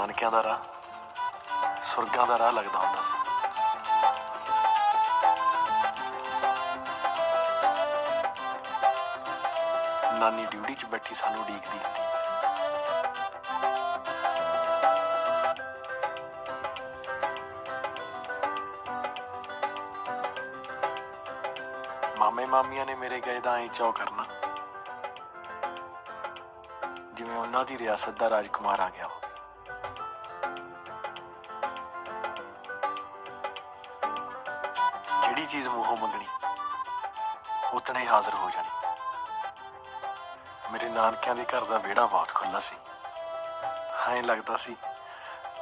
ਨਾਨਕਿਆਂ ਦਾ ਰਾਹ, ਸੁਰਗਾਂ ਦਾ ਰਾਹ ਲੱਗਦਾ ਹੁੰਦਾ ਸੀ। ਨਾਨੀ ਡਿਊਟੀ 'ਚ ਬੈਠੀ ਸਾਨੂੰ ਉਡੀਕਦੀ ਮਾਮੇ ਮਾਮੀਆਂ ਨੇ ਮੇਰੇ ਗਏ ਦਾ ਐਂ ਚੌ ਕਰਨਾ। ਜਿਵੇਂ ਉਹਨਾਂ ਦੀ ਰਿਆਸਤ ਦਾ ਰਾਜਕੁਮਾਰ ਆ ਗਿਆ। ਹੋਵੇ ਚੀਜ਼ ਮੂੰਹੋਂ ਮੰਗਣੀ, ਉਤਨੇ ਹਾਜ਼ਰ ਹੋ ਜਾਣੀ। ਮੇਰੇ ਨਾਨਕਿਆਂ ਦੇ ਘਰ ਦਾ ਵਿਹੜਾ ਬਹੁਤ ਖੁੱਲਾ ਸੀ। ਐਂ ਲੱਗਦਾ ਸੀ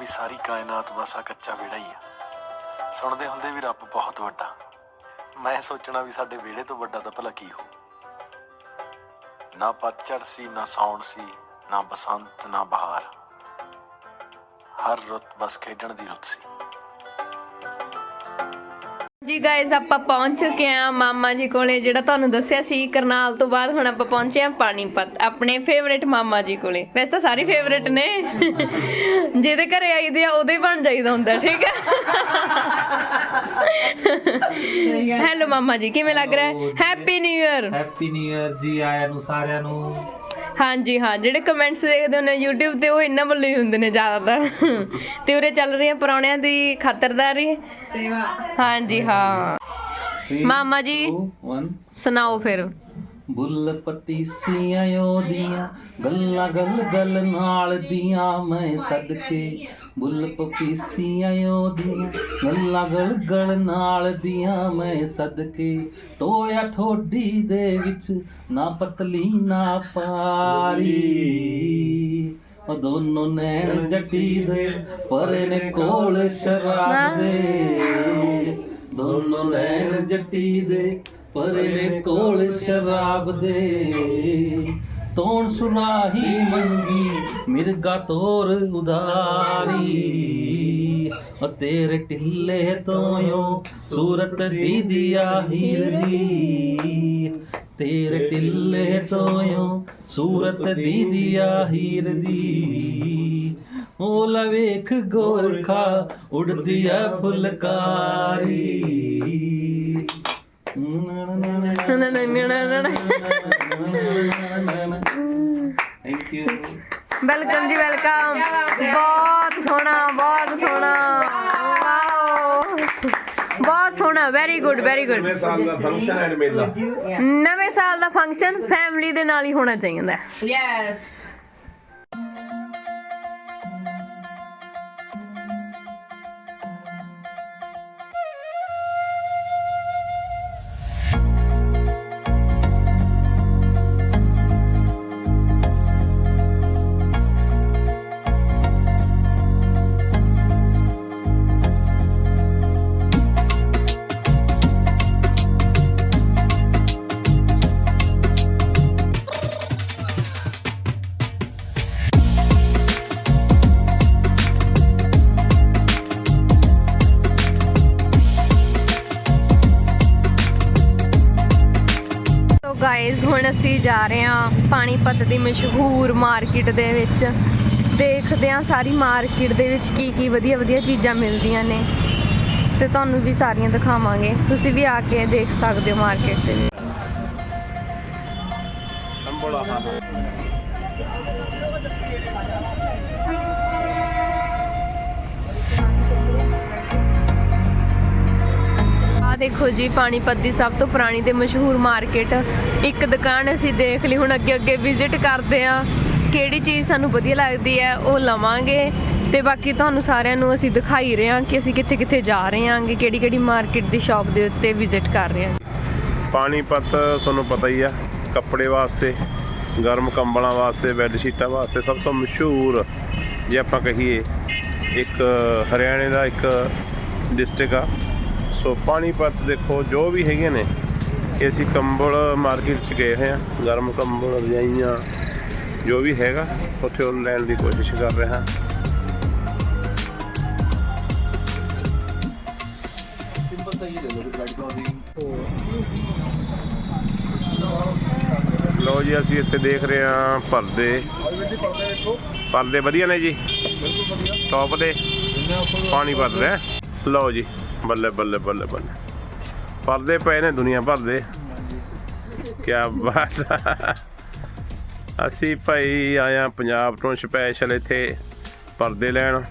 ਵੀ ਸਾਰੀ ਕਾਇਨਾਤ ਬਸ ਆ ਕੱਚਾ ਵਿਹੜਾ ਹੀ ਆ। ਸੁਣਦੇ ਹੁੰਦੇ ਵੀ ਰੱਬ ਬਹੁਤ ਵੱਡਾ। ਮੈਂ ਸੋਚਣਾ ਵੀ ਸਾਡੇ ਵਿਹੜੇ ਤੋਂ ਵੱਡਾ ਤਾਂ ਭਲਾ ਕੀ ਹੋ ਨਾ ਪਤਝੜ ਸੀ, ਨਾ ਸਾਉਣ ਸੀ, ਨਾ ਬਸੰਤ, ਨਾ ਬਹਾਰ। ਹਰ ਰੁੱਤ ਬਸ ਖੇਡਣ ਦੀ ਰੁੱਤ ਸੀ। ਜੀ ਗਾਇਸ ਆਪਾਂ ਪਹੁੰਚ ਚੁੱਕੇ ਆ ਮਾਮਾ ਜੀ ਕੋਲੇ ਜਿਹੜਾ ਤੁਹਾਨੂੰ ਦੱਸਿਆ ਸੀ ਕਰਨਾਲ ਤੋਂ ਬਾਅਦ ਹੁਣ ਆਪਾਂ ਪਹੁੰਚੇ ਆ ਪਾਣੀਪਤ ਆਪਣੇ ਫੇਵਰੇਟ ਮਾਮਾ ਜੀ ਕੋਲੇ। ਵੈਸੇ ਤਾਂ ਸਾਰੇ ਫੇਵਰੇਟ ਨੇ। ਜਿਹਦੇ ਘਰੇ ਆਈਦੇ ਆ ਉਹਦੇ ਬਣ ਜਾਈਦਾ ਹੁੰਦਾ ਠੀਕ ਹੈ? ਹੈਲੋ ਮਾਮਾ ਜੀ ਕਿਵੇਂ ਲੱਗ ਰਿਹਾ? ਹੈ happy new year happy new year ਜੀ ਆਇਆਂ ਨੂੰ ਸਾਰਿਆਂ ਨੂੰ। ਹਾਂਜੀ ਹਾਂ। ਜਿਹੜੇ ਕਮੈਂਟਸ ਦੇਖਦੇ ਹੁੰਦੇ YouTube ਤੇ ਉਹ ਇਹਨਾਂ ਵੱਲੋਂ ਹੀ ਹੁੰਦੇ ਨੇ ਜ਼ਿਆਦਾਤਰ। ਤੇ ਉਰੇ ਚੱਲ ਰਹੀਆਂ ਪਰੌਣਿਆਂ ਦੀ ਖਾਤਰਦਾਰੀ। ਸੇਵਾ। ਹਾਂਜੀ ਹਾਂ। ਮਾਮਾ ਜੀ 1 ਸੁਣਾਓ ਫਿਰ। ਬੁੱਲ ਪਤੀਸੀਆਂ ਉਹਦੀਆਂ ਗੱਲਾਂ ਗਲ ਗਲ ਨਾਲ ਦੀਆਂ ਮੈਂ ਸਦਕੇ। ਬੁੱਲ ਪਪੀਸੀਆਂ ਉਹਦੀਆਂ ਗੱਲਾਂ ਗਲ ਗਲ ਨਾਲ ਦੀਆਂ ਮੈਂ ਸਦਕੇ। ਟੋਇਆ ਠੋਡੀ ਦੇ ਵਿੱਚ ਨਾ ਪਤਲੀ, ਨਾ ਪਾਰੀ ਉਹ ਦੋਨੋਂ ਨੈਣ ਜੱਟੀ ਦੇ, ਪਰੇ ਨੇ ਕੋਲ ਸ਼ਰਾਬ ਦੇ। ਦੋਨੋਂ ਨੈਣ ਜੱਟੀ ਦੇ ਪਰੇ ਕੋਲ ਸ਼ਰਾਬ ਦੇ। ਤੋਣ ਸੁਲਾਹੀ ਮੰਗੀ, ਮਿਰਗਾ ਤੋਰ ਉਦਾਰੀ ਉਹ ਤੇਰੇ ਢਿੱਲੇ ਤੋਂ ਯੋ ਸੂਰਤ ਦੀਦੀਆ ਹੀਰ ਦੀ ਤੇਰੇ ਢਿੱਲੇ ਤੋਂ ਯੋ ਸੂਰਤ ਦੀਦੀਆ ਹੀਰ ਦੀ ਉਹ ਲੈ ਵੇਖ ਗੋਰਖਾ, ਉੜਦੀ ਐ ਫੁਲਕਾਰੀ। ਥੈਂਕ ਯੂ ਵੈਲਕਮ ਜੀ ਵੈਲਕਮ ਬਹੁਤ ਸੋਹਣਾ ਬਹੁਤ ਸੋਹਣਾ ਵਾਓ ਬਹੁਤ ਸੋਹਣਾ ਵੈਰੀ ਗੁੱਡ ਵੈਰੀ ਗੁੱਡ ਸਾਲ ਦਾ ਫੰਕਸ਼ਨ ਐਂਡ ਮੇਲਾ ਨਵੇਂ ਸਾਲ ਦਾ ਫੰਕਸ਼ਨ ਫੈਮਿਲੀ ਦੇ ਨਾਲ ਹੀ ਹੋਣਾ ਚਾਹੀਦਾ Yes. ਗਾਇਜ਼ ਹੁਣ ਅਸੀਂ ਜਾ ਰਹੇ ਹਾਂ ਪਾਣੀਪਤ ਦੀ ਮਸ਼ਹੂਰ ਮਾਰਕੀਟ ਦੇ ਵਿੱਚ। ਦੇਖਦੇ ਹਾਂ ਸਾਰੀ ਮਾਰਕੀਟ ਦੇ ਵਿੱਚ ਕੀ ਕੀ ਵਧੀਆ ਵਧੀਆ ਚੀਜ਼ਾਂ ਮਿਲਦੀਆਂ ਨੇ। ਤੇ ਤੁਹਾਨੂੰ ਵੀ ਸਾਰੀਆਂ ਦਿਖਾਵਾਂਗੇ। ਤੁਸੀਂ ਵੀ ਆ ਕੇ ਦੇਖ ਸਕਦੇ ਹੋ ਮਾਰਕੀਟ ਦੇ ਵਿੱਚ। ਦੇਖੋ ਜੀ, ਪਾਣੀਪਤ ਦੀ ਸਭ ਤੋਂ ਪੁਰਾਣੀ ਤੇ ਮਸ਼ਹੂਰ ਮਾਰਕੀਟ। ਇੱਕ ਦੁਕਾਨ ਅਸੀਂ ਦੇਖ ਲਈ, ਹੁਣ ਅੱਗੇ ਅੱਗੇ ਵਿਜ਼ਿਟ ਕਰਦੇ ਆ ਕਿਹੜੀ ਚੀਜ਼ ਸਾਨੂੰ ਵਧੀਆ ਲੱਗਦੀ ਹੈ, ਉਹ ਲਵਾਂਗੇ। ਤੇ ਬਾਕੀ ਤੁਹਾਨੂੰ ਸਾਰਿਆਂ ਨੂੰ ਅਸੀਂ ਦਿਖਾਈ ਰਹੇ ਹਾਂ ਕਿ ਅਸੀਂ ਕਿੱਥੇ ਕਿੱਥੇ ਜਾ ਰਹੇ ਹਾਂਗੇ, ਕਿਹੜੀ ਕਿਹੜੀ ਮਾਰਕੀਟ ਦੀ ਸ਼ਾਪ ਦੇ ਉੱਤੇ ਵਿਜ਼ਿਟ ਕਰ ਰਹੇ ਹਾਂ ਪਾਣੀਪਤ ਤੁਹਾਨੂੰ ਪਤਾ ਹੀ ਆ, ਕੱਪੜੇ ਵਾਸਤੇ, ਗਰਮ ਕੰਬਲਾਂ ਵਾਸਤੇ ਬੈੱਡ ਸ਼ੀਟਾਂ ਵਾਸਤੇ ਸਭ ਤੋਂ ਮਸ਼ਹੂਰ ਜੇ ਆਪਾਂ ਕਹੀਏ, ਇੱਕ ਹਰਿਆਣੇ ਦਾ ਇੱਕ ਡਿਸਟ੍ਰਿਕਟ ਆ। ਸੋ ਪਾਣੀ ਪਾਣੀਪਤ ਦੇਖੋ ਜੋ ਵੀ ਹੈਗੇ ਨੇ ਇਹ ਅਸੀਂ ਕੰਬਲ ਮਾਰਕੀਟ 'ਚ ਗਏ ਹੋਏ ਆ ਗਰਮ ਕੰਬਲ ਰਜਾਈਆਂ ਜੋ ਵੀ ਹੈਗਾ ਉੱਥੇ ਉਹ ਲੈਣ ਦੀ ਕੋਸ਼ਿਸ਼ ਕਰ ਰਹੇ ਹਾਂ। ਤਾਂ ਲੋ ਜੀ ਅਸੀਂ ਇੱਥੇ ਦੇਖ ਰਹੇ ਹਾਂ ਪਰਦੇ। ਪਰਦੇ ਵਧੀਆ ਨੇ ਜੀ। ਬਿਲਕੁਲ ਵਧੀਆ। ਟੌਪ ਦੇ। ਪਾਣੀ ਭਰ ਰਿਹਾ। ਲਓ ਜੀ। ਬੱਲੇ ਬੱਲੇ ਬੱਲੇ ਬੱਲੇ। ਪਰਦੇ ਪਏ ਨੇ ਦੁਨੀਆ ਭਰ ਦੇ। ਕੀ ਬਾਤ ਅਸੀਂ ਭਾਈ ਆਇਆ ਪੰਜਾਬ ਤੋਂ ਸਪੈਸ਼ਲ ਇੱਥੇ ਪਰਦੇ ਲੈਣ।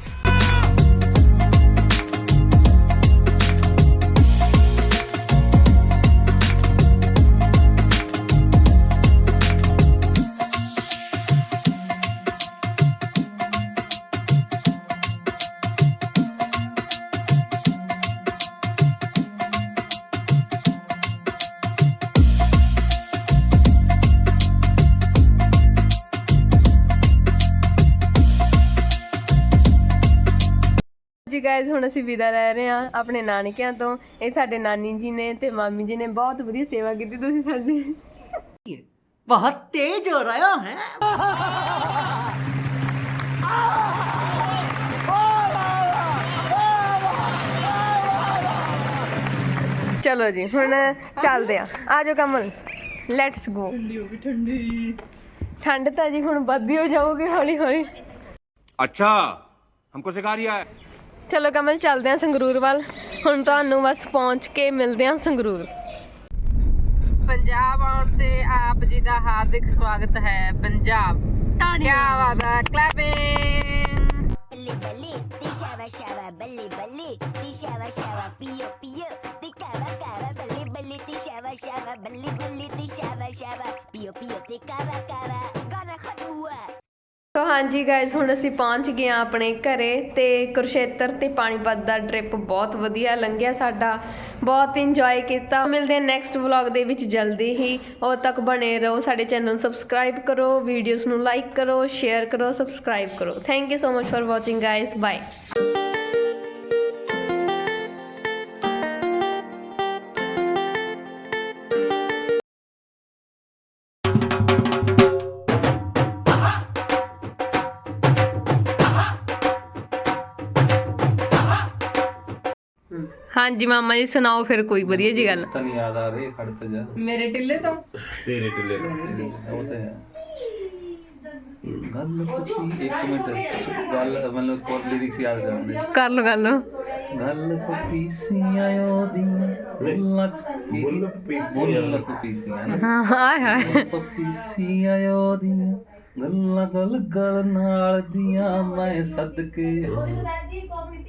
ਗਾਇਜ਼ ਹੁਣ ਅਸੀਂ ਵਿਦਾ ਲੈ ਰਹੇ ਹਾਂ ਆਪਣੇ ਨਾਨਕਿਆਂ ਤੋਂ ਇਹ ਸਾਡੇ ਨਾਨੀ ਜੀ ਨੇ ਤੇ ਮਾਮੀ ਜੀ ਨੇ ਬਹੁਤ ਵਧੀਆ ਸੇਵਾ ਕੀਤੀ ਤੁਸੀਂ ਸਾਡੀ बहुत तेज हो रहा है ਚਲੋ ਜੀ ਹੁਣ ਚੱਲਦੇ ਆ ਆ ਜਾਓ ਕਮਲ ਲੈਟਸ ਗੋ ਠੰਡੀ ਠੰਡ ਤਾਂ ਜੀ ਹੁਣ ਵੱਧਦੀ ਹੋ ਜਾਊਗੀ ਹੌਲੀ ਹੌਲੀ अच्छा हमको सिखा रिया है ਚਲੋ ਕਮਲ ਚੱਲਦੇ ਆ ਸੰਗਰੂਰ ਵੱਲ। ਹੁਣ ਤੁਹਾਨੂੰ ਬਸ ਪਹੁੰਚ ਕੇ ਮਿਲਦੇ ਆ ਸੰਗਰੂਰ। ਪੰਜਾਬ ਆਉਣ ਤੇ ਆਪ ਜੀ ਦਾ ਹਾਰਦਿਕ ਸਵਾਗਤ ਹੈ ਪੰਜਾਬ। ਕੀ ਬਾਤ ਹੈ ਕਲੈਪਿੰਗ ਹਾਂਜੀ ਗਾਇਜ਼ ਹੁਣ ਅਸੀਂ ਪਹੁੰਚ ਗਏ ਆ ਆਪਣੇ ਘਰੇ ਤੇ ਕੁਰਸ਼ੇਤਰ ਤੇ ਪਾਣੀਪਤ ਦਾ ਟ੍ਰਿਪ ਬਹੁਤ ਵਧੀਆ ਲੰਘਿਆ ਸਾਡਾ, ਬਹੁਤ ਇੰਜੋਏ ਕੀਤਾ। ਮਿਲਦੇ ਹਾਂ ਨੈਕਸਟ ਵਲੌਗ ਦੇ ਵਿੱਚ ਜਲਦੀ ਹੀ। ਉਦੋਂ ਤੱਕ ਬਣੇ ਰਹੋ, ਸਾਡੇ ਚੈਨਲ ਨੂੰ ਸਬਸਕ੍ਰਾਈਬ ਕਰੋ ਵੀਡੀਓਜ਼ ਨੂੰ ਲਾਈਕ ਕਰੋ ਸ਼ੇਅਰ ਕਰੋ ਸਬਸਕ੍ਰਾਈਬ ਕਰੋ। Thank you so much for watching guys bye ਹਾਂਜੀ ਮਾਮਾ ਜੀ ਸੁਣਾਓ ਫਿਰ ਕੋਈ ਵਧੀਆ ਜੀ ਗੱਲ। ਤਾਂ ਨਹੀਂ ਯਾਦ ਆ ਰਹੀ ਖੜ ਤੇ ਜਾ। ਮੇਰੇ ਟਿੱਲੇ ਤੋਂ? ਤੇਰੇ ਟਿੱਲੇ ਉਹ ਤੇ ਗੱਲ ਪੱਕੀ ਇੱਕ ਮਿੰਟ। ਗੱਲ ਮਤਲਬ ਕੋਰ ਲਿਰਿਕਸ ਯਾਦ ਕਰਨੇ। ਕਰ ਲੋ ਗੱਲ ਗੱਲ ਪੱਕੀ ਸੀ ਆਇਓ ਦਿਨ ਬੁੱਲਕ ਬੁੱਲ ਪੀਸੀ ਬੁੱਲਕ ਪੀਸੀ ਹਾਂ ਹਾਏ ਹਾਏ। ਪੱਕੀ ਸੀ ਆਇਓ ਦਿਨ ਗੱਲਾਂ ਗਲ ਗਲ ਨਾਲ ਦੀਆਂ ਮੈਂ ਸਦਕੇ